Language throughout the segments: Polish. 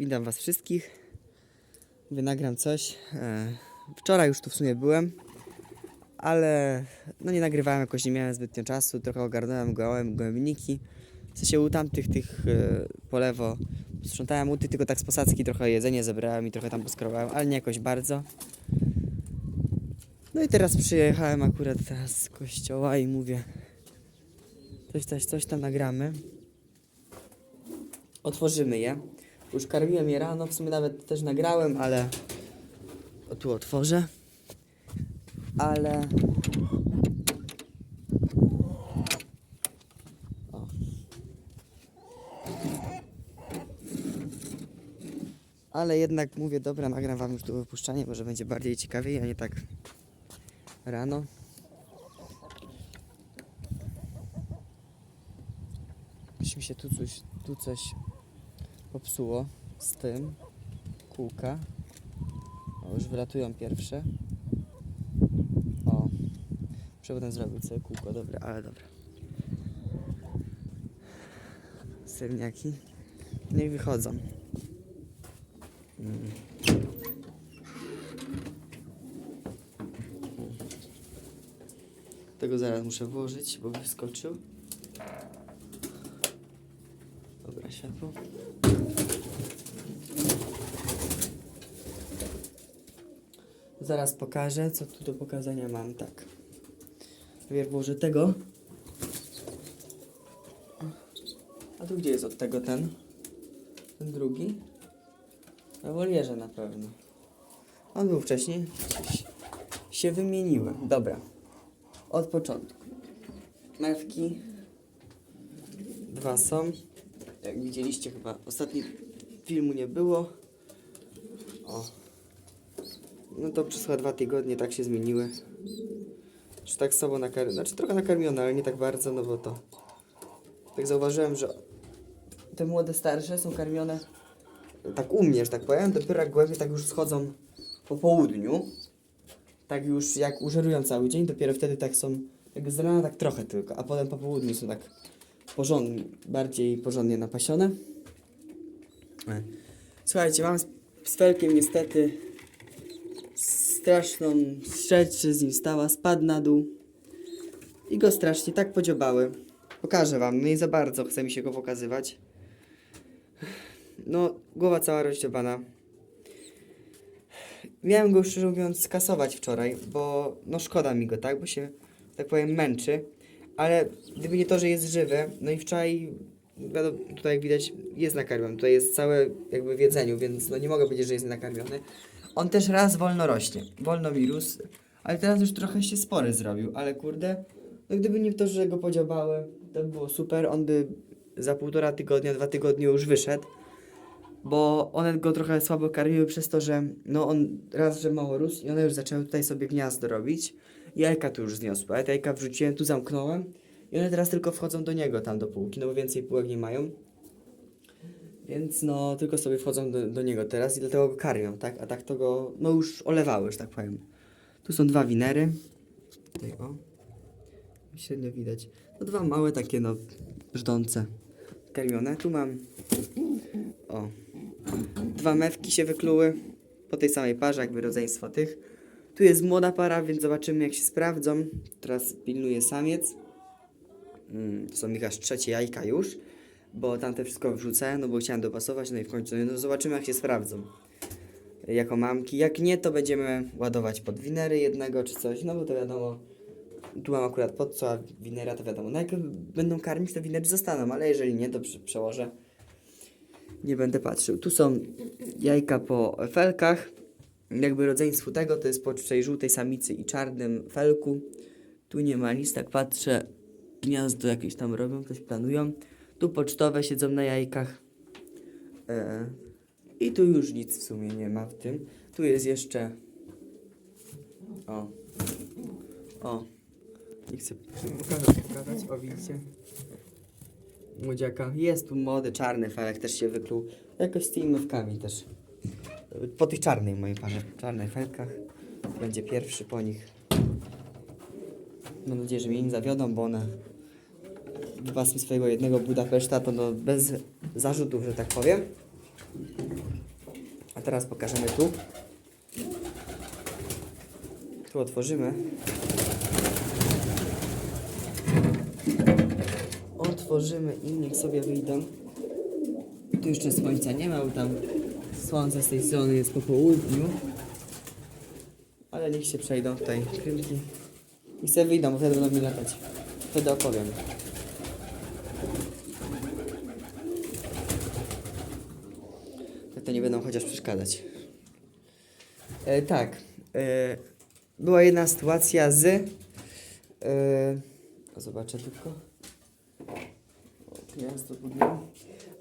Witam Was wszystkich. Mówię, nagram coś. E, wczoraj już tu w sumie byłem, ale no nie nagrywałem jakoś, nie miałem zbytnio czasu. Trochę ogarnąłem gołem gołębniki. W sensie u tamtych tych e, po lewo sprzątałem uty, tylko tak z posadzki trochę jedzenie zebrałem i trochę tam poskrobałem, ale nie jakoś bardzo. No i teraz przyjechałem akurat teraz z kościoła i mówię coś, coś, coś tam nagramy. Otworzymy je. Już karmiłem je rano, w sumie nawet też nagrałem, ale o, tu otworzę. Ale. Ale jednak mówię, dobra, nagram wam już to wypuszczanie, może będzie bardziej ciekawiej, a nie tak rano. Już mi się tu coś, tu coś popsuło z tym. Kółka. O, już wylatują pierwsze. O. Przewodem zrobił sobie kółko, dobra, ale dobra. Serniaki. Niech wychodzą. Mm. Tego zaraz muszę włożyć, bo wyskoczył. Światło. Zaraz pokażę, co tu do pokazania mam. Tak. Najpierw tego. A tu gdzie jest od tego ten? Ten drugi? Na wolierze na pewno. On był wcześniej. Się wymieniły. Dobra. Od początku. Mewki. Dwa są. Jak widzieliście chyba ostatni filmu nie było. O. No to przez chyba dwa tygodnie tak się zmieniły. Już tak sobą nakarmione, znaczy trochę nakarmione, ale nie tak bardzo, no bo to... Tak zauważyłem, że te młode starsze są karmione tak u mnie, że tak powiem, dopiero jak gołębie tak już schodzą po południu. Tak już jak użerują cały dzień, dopiero wtedy tak są, jak z rana tak trochę tylko, a potem po południu są tak porządnie, bardziej porządnie napasione. E. Słuchajcie, mam z, z Felkiem niestety straszną rzecz z nim stała, spadł na dół i go strasznie tak podziobały. Pokażę wam, nie za bardzo chce mi się go pokazywać. No, głowa cała rozdziobana. Miałem go szczerze mówiąc skasować wczoraj, bo no szkoda mi go, tak, bo się, tak powiem, męczy. Ale gdyby nie to, że jest żywy, no i wczoraj, wiadomo, tutaj jak widać, jest nakarmiony. Tutaj jest całe jakby w jedzeniu, więc no nie mogę powiedzieć, że jest nakarmiony. On też raz wolno rośnie. Wolno mi rósł, ale teraz już trochę się spory zrobił, ale kurde, no gdyby nie to, że go podziabały, to by było super. On by za półtora tygodnia, dwa tygodnie już wyszedł bo one go trochę słabo karmiły przez to, że no on raz, że mało rósł i one już zaczęły tutaj sobie gniazdo robić. Jajka tu już zniosły, ja te jajka wrzuciłem, tu zamknąłem i one teraz tylko wchodzą do niego tam do półki, no bo więcej półek nie mają. Więc no tylko sobie wchodzą do, do niego teraz i dlatego go karmią, tak? A tak to go, no już olewały, że tak powiem. Tu są dwa winery. Tutaj o. Średnio widać. No dwa małe takie no brzdące karmione. Tu mam o. Dwa mewki się wykluły po tej samej parze, jakby rodzeństwo tych. Tu jest młoda para, więc zobaczymy jak się sprawdzą. Teraz pilnuje samiec. Mm, to są ich aż trzecie jajka już, bo tamte wszystko wrzucałem, no bo chciałem dopasować, no i w końcu no zobaczymy jak się sprawdzą. Jako mamki. Jak nie, to będziemy ładować pod winery jednego czy coś, no bo to wiadomo. Tu mam akurat pod co, a winera to wiadomo. No jak będą karmić, to winery zostaną, ale jeżeli nie, to prze- przełożę nie będę patrzył. Tu są jajka po felkach. Jakby rodzeństwu tego to jest po tej żółtej samicy i czarnym felku. Tu nie ma nic, tak patrzę. Gniazdo jakieś tam robią, coś planują. Tu pocztowe siedzą na jajkach. E, I tu już nic w sumie nie ma w tym. Tu jest jeszcze. O. O. Nie chcę pokazać, pokazać. O, widzicie? młodziaka. Jest tu młody, czarny felek też się wykluł. Jakoś z tymi mywkami też. Po tych czarnej mojej parze, czarnych felkach. Będzie pierwszy po nich. Mam nadzieję, że mnie nie zawiodą, bo one w swojego jednego Budapeszta to no bez zarzutów, że tak powiem. A teraz pokażemy tu. Tu otworzymy. Otworzymy i niech sobie wyjdą. Tu jeszcze słońca nie ma, bo tam słońce z tej strony jest po południu. Ale niech się przejdą tutaj krymki. I sobie wyjdą, bo wtedy będą mi latać. Wtedy opowiem. To nie będą chociaż przeszkadzać. E, tak. E, była jedna sytuacja z. E, zobaczę tylko.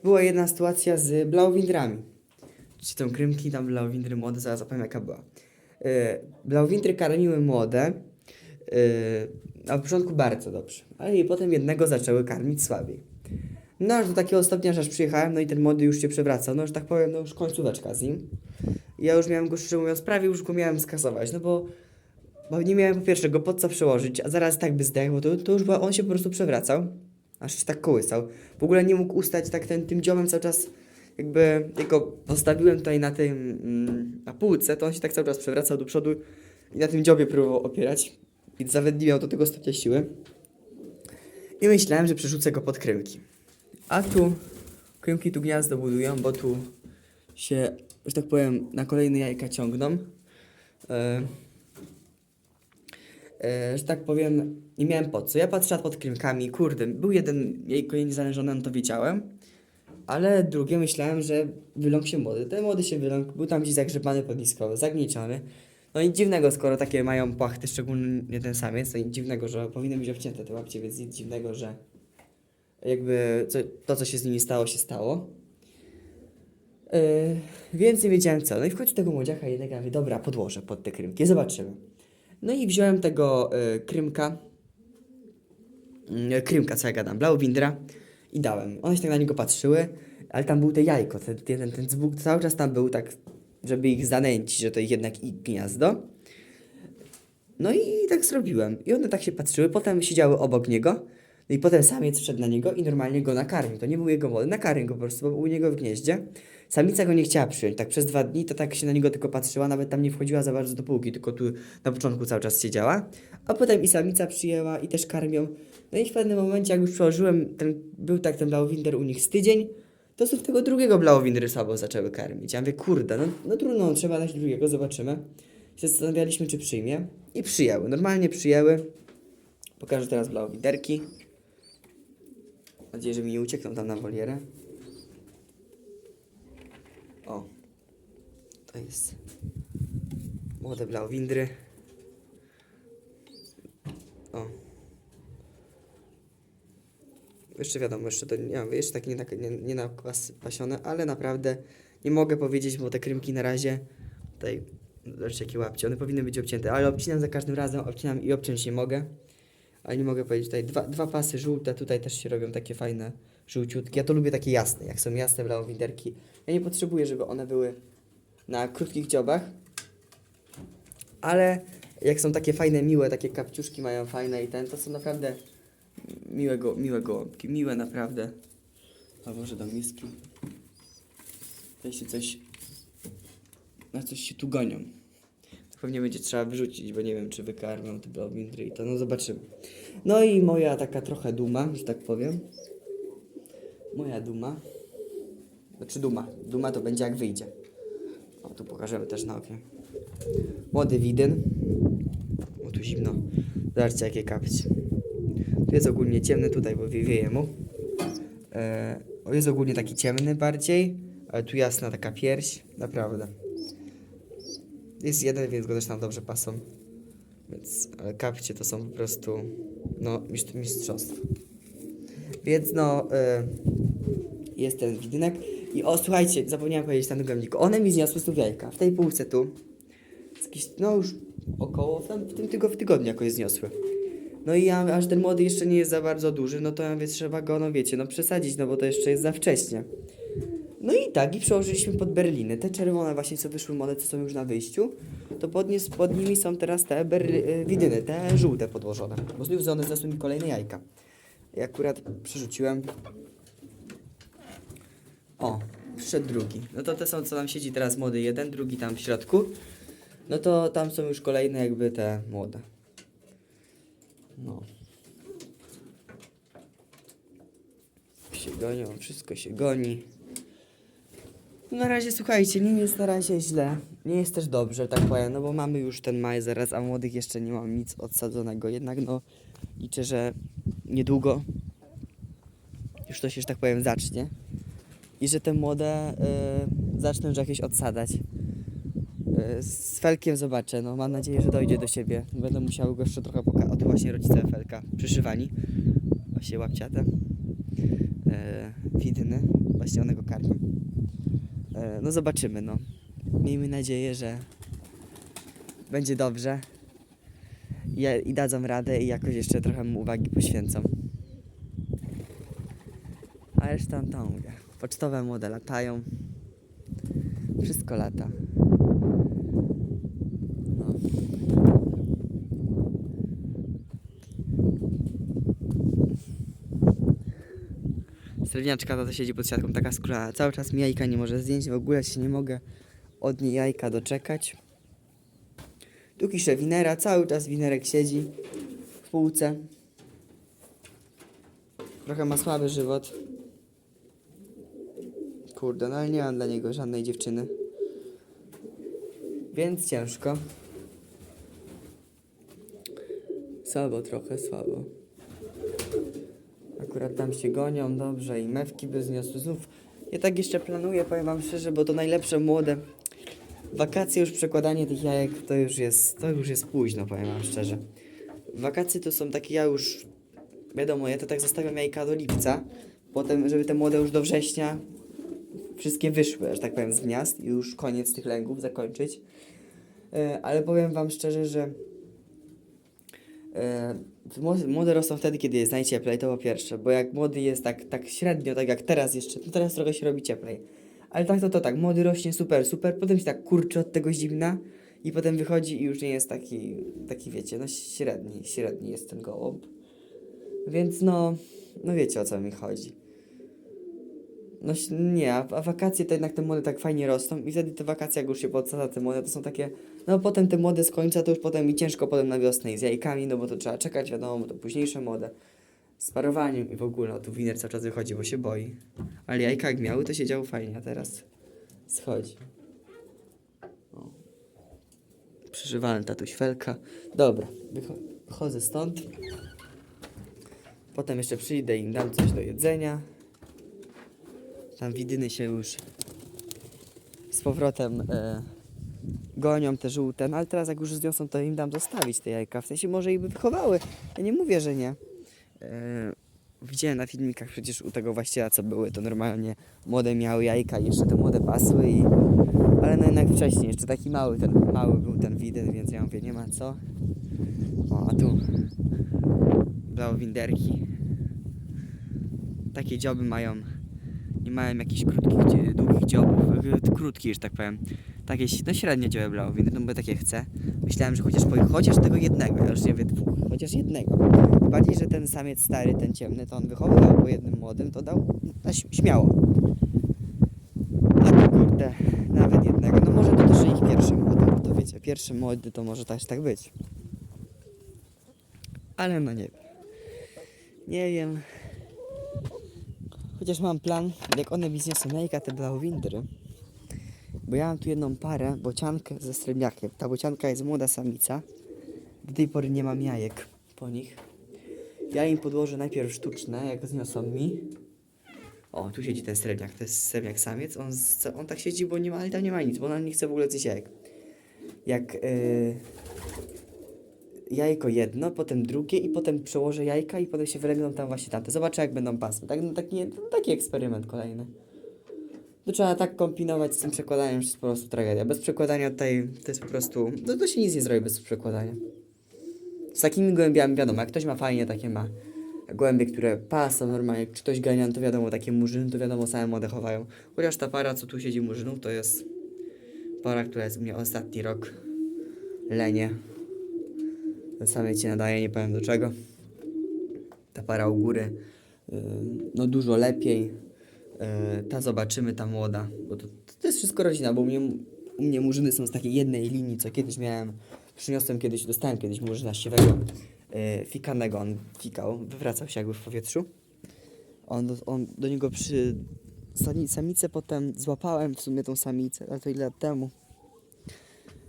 Była jedna sytuacja z Blauwindrami. Czy tą krymki, tam Blauwindry młode, zaraz zapowiem jaka była. E, Blauwindry karmiły młode. E, na początku bardzo dobrze, ale i potem jednego zaczęły karmić słabiej. No aż do takiego stopnia, że aż przyjechałem, no i ten młody już się przewracał, no już tak powiem, no już końcóweczka z nim. Ja już miałem go, szczerze mówiąc, prawie już go miałem skasować, no bo, bo nie miałem po pierwsze go pod co przełożyć, a zaraz tak by zdechł, bo to, to już on się po prostu przewracał, aż się tak kołysał. W ogóle nie mógł ustać tak ten, tym dziomem cały czas, jakby jak go postawiłem tutaj na tym, mm, na półce, to on się tak cały czas przewracał do przodu i na tym dziobie próbował opierać. I miał do tego stopnia siły. I myślałem, że przerzucę go pod krymki. A tu krymki tu gniazdo budują, bo tu się, że tak powiem, na kolejne jajka ciągną. E, e, że tak powiem, nie miałem po co. Ja patrzyłem pod krymkami, kurde, był jeden jajko niezależony, no to wiedziałem. Ale drugie myślałem, że wyląk się młody. Ten młody się wyląkł, był tam gdzieś zagrzebany podniskowo, zagnieciony. No nic dziwnego, skoro takie mają płachty, szczególnie ten samiec, to nic dziwnego, że powinny być obcięte te łapcie, więc nic dziwnego, że jakby to, co się z nimi stało, się stało. Yy, więc nie wiedziałem co. No i w końcu tego młodziaka jednego mówię, dobra, podłożę pod te krymki, zobaczymy. No i wziąłem tego y, krymka, y, krymka, co ja gadam, Blauwindra i dałem. One się tak na niego patrzyły, ale tam był te jajko, ten, ten, dzwóg cały czas tam był tak, żeby ich zanęcić, że to jednak ich gniazdo. No i tak zrobiłem. I one tak się patrzyły, potem siedziały obok niego. No i potem samiec wszedł na niego i normalnie go nakarmił. To nie był jego młody, nakarmił go po prostu, bo był u niego w gnieździe. Samica go nie chciała przyjąć. Tak przez dwa dni to tak się na niego tylko patrzyła, nawet tam nie wchodziła za bardzo do półki, tylko tu na początku cały czas siedziała. A potem i samica przyjęła i też karmią. No i w pewnym momencie, jak już przełożyłem, ten, był tak ten Blauwinder u nich z tydzień, to znów tego drugiego Blauwindry słabo zaczęły karmić. Ja mówię, kurde, no, no trudno, no, trzeba dać drugiego, zobaczymy. Się zastanawialiśmy, czy przyjmie. I przyjęły, normalnie przyjęły. Pokażę teraz Blauwinderki. Mam nadzieję, że mi nie uciekną tam na wolierę. O. To jest młode Blauwindry. O. Jeszcze wiadomo, jeszcze to nie jeszcze takie nie, tak- nie, nie ale naprawdę nie mogę powiedzieć, bo te krymki na razie tutaj, zobaczcie jakie łapcie, one powinny być obcięte, ale obcinam za każdym razem, obcinam i obciąć nie mogę, ale nie mogę powiedzieć, tutaj. Dwa, dwa pasy żółte, tutaj też się robią takie fajne, żółciutkie, ja to lubię takie jasne, jak są jasne blauwinderki, ja nie potrzebuję, żeby one były na krótkich dziobach, ale jak są takie fajne, miłe, takie kapciuszki mają fajne i ten, to są naprawdę miłe, go, miłe gołąbki, miłe naprawdę. A może do miski. Tutaj się coś, na coś się tu gonią. To pewnie będzie trzeba wyrzucić, bo nie wiem, czy wykarmią te blauwindry i to, no zobaczymy. No i moja taka trochę duma, że tak powiem. Moja duma. Znaczy duma. Duma to będzie jak wyjdzie. O, tu pokażemy też na oknie. Młody widyn. O, tu zimno. Zobaczcie, jakie kapcie. Jest ogólnie ciemny tutaj, bo wie- wieje mu. E, jest ogólnie taki ciemny bardziej, ale tu jasna taka pierś, naprawdę. Jest jeden, więc go też tam dobrze pasą. Więc ale kapcie to są po prostu no mistrz, mistrzostwo. Więc no e, jest ten widynek. I o słuchajcie, zapomniałem powiedzieć tam gąbniku. One mi zniosły stów jajka. W tej półce tu. Jakieś, no już około w, tam, w tym tygodniu jakoś zniosły. No i ja, aż ten młody jeszcze nie jest za bardzo duży, no to ja mówię, trzeba go, no wiecie, no przesadzić, no bo to jeszcze jest za wcześnie. No i tak, i przełożyliśmy pod berliny. Te czerwone właśnie, co wyszły młode, co są już na wyjściu, to pod, nie, pod nimi są teraz te berli, y, widyny, te żółte podłożone. Bo znów one zniosły mi kolejne jajka. I akurat przerzuciłem. O, przyszedł drugi. No to te są, co tam siedzi teraz młody jeden, drugi tam w środku. No to tam są już kolejne jakby te młode. No. Się gonią, wszystko się goni. Na razie słuchajcie, nie jest na razie źle. Nie jest też dobrze, tak powiem, no bo mamy już ten maj zaraz, a młodych jeszcze nie mam nic odsadzonego. Jednak no liczę, że niedługo już to się, że tak powiem, zacznie. I że te młode y, zaczną już jakieś odsadzać. Y, z Felkiem zobaczę, no mam nadzieję, że dojdzie do siebie. Będę musiał go jeszcze trochę pokazać. Oto właśnie rodzice Felka przyszywani. Właśnie łapciate. Y, widny. Właśnie one go karmią. Y, no zobaczymy, no. Miejmy nadzieję, że będzie dobrze. I, I dadzą radę i jakoś jeszcze trochę mu uwagi poświęcą. A reszta to mówię. Pocztowe młode latają. Wszystko lata. No. Srebrniaczka to, to siedzi pod siatką, taka skóra. Cały czas mi jajka nie może zdjąć, w ogóle się nie mogę od niej jajka doczekać. Tu kiszę winera, cały czas winerek siedzi w półce. Trochę ma słaby żywot. Kurde, no ale nie mam dla niego żadnej dziewczyny. Więc ciężko. Słabo trochę, słabo. Akurat tam się gonią dobrze i mewki by zniosły znów. Ja tak jeszcze planuję, powiem wam szczerze, bo to najlepsze młode. Wakacje już przekładanie tych jajek to już jest, to już jest późno, powiem wam szczerze. Wakacje to są takie, ja już, wiadomo, ja to tak zostawiam jajka do lipca, potem, żeby te młode już do września wszystkie wyszły, że tak powiem, z gniazd i już koniec tych lęgów zakończyć. E, ale powiem wam szczerze, że e, młode- rosną wtedy, kiedy jest najcieplej, to po pierwsze, bo jak młody jest tak, tak średnio, tak jak teraz jeszcze, to teraz trochę się robi cieplej. Ale tak to to tak, młody rośnie super, super, potem się tak kurczy od tego zimna i potem wychodzi i już nie jest taki, taki wiecie, no średni, średni jest ten gołąb. Więc no, no wiecie o co mi chodzi. No nie, a, a wakacje to jednak te młode tak fajnie rosną i wtedy te wakacje, jak już się podsadza te młode, to są takie, no potem te młode z końca, to już potem mi ciężko potem na wiosnę i z jajkami, no bo to trzeba czekać, wiadomo, bo to późniejsze młode. Z parowaniem i w ogóle, no tu winer cały czas wychodzi, bo się boi. Ale jajka jak miały, to się działo fajnie, a teraz schodzi. O. Przeżywałem tatuś Felka. Dobra, wycho- wychodzę stąd. Potem jeszcze przyjdę i im dam coś do jedzenia. Tam widyny się już z powrotem e, gonią te żółte, no ale teraz jak już zniosą, to im dam zostawić te jajka. W sensie może i by wychowały. Ja nie mówię, że nie. E, widziałem na filmikach przecież u tego właściciela, co były, to normalnie młode miały jajka i jeszcze te młode pasły i... Ale no jednak wcześniej, jeszcze taki mały, ten mały był ten widyn, więc ja mówię, nie ma co. O, a tu blałowinderki. Takie dzioby mają nie mają jakichś krótkich, długich dziobów, y, krótkich, że tak powiem. Takie, no średnie dzioby blałowiny, no bo takie chcę. Myślałem, że chociaż, chociaż tego jednego, ja już nie wiem dwóch, chociaż jednego. Bardziej, że ten samiec stary, ten ciemny, to on wychowywał po jednym młodym, to dał no, śmiało. A kurde, nawet jednego. No może to też ich pierwszy młody, bo to wiecie, pierwszy młody to może też tak być. Ale no nie wiem. Nie wiem. Chociaż mam plan, jak one mi zniosą te blałowindry. Bo ja mam tu jedną parę, bociankę ze srebrniakiem. Ta bocianka jest młoda samica. Do tej pory nie mam jajek po nich. Ja im podłożę najpierw sztuczne, jak zniosą mi. O, tu siedzi ten srebrniak, to jest srebrniak samiec. On, on tak siedzi, bo nie ma, ale tam nie ma nic, bo on nie chce w ogóle zjeść jajek. Jak yy, jajko jedno, potem drugie i potem przełożę jajka i potem się wylegną tam właśnie tamte. Zobaczę jak będą pasy. Tak, no, taki, no, taki eksperyment kolejny. To trzeba tak kombinować z tym przekładaniem, że jest po prostu tragedia. Bez przekładania tutaj to jest po prostu... No to się nic nie zrobi bez przekładania. Z takimi gołębiami wiadomo, jak ktoś ma fajnie takie ma gołębie, które pasą normalnie, czy ktoś ganian, to wiadomo, takie murzyny, to wiadomo, same młode chowają. Chociaż ta para, co tu siedzi murzynów, to jest para, która jest u mnie ostatni rok. Lenie. Ten samiec się nadaje, nie powiem do czego. Ta para u góry, no dużo lepiej. E, ta zobaczymy, ta młoda. Bo to, to jest wszystko rodzina, bo u mnie, u mnie murzyny są z takiej jednej linii, co kiedyś miałem. Przyniosłem kiedyś, dostałem kiedyś murzyna siwego, e, fikanego. On fikał, wywracał się jakby w powietrzu. On, on do niego przy sami- samicę potem złapałem w sumie tą samicę, ale to ile lat temu.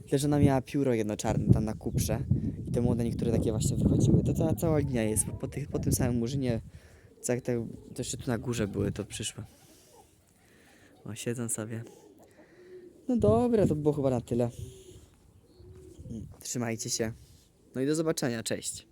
Tyle, że ona miała pióro jedno czarne tam na kuprze i te młode niektóre takie właśnie wychodziły. To cała linia jest, po, tych, po tym samym murzynie, co jak te, to jeszcze tu na górze były, to przyszły. O, siedzą sobie. No dobra, to było chyba na tyle. Trzymajcie się. No i do zobaczenia, cześć.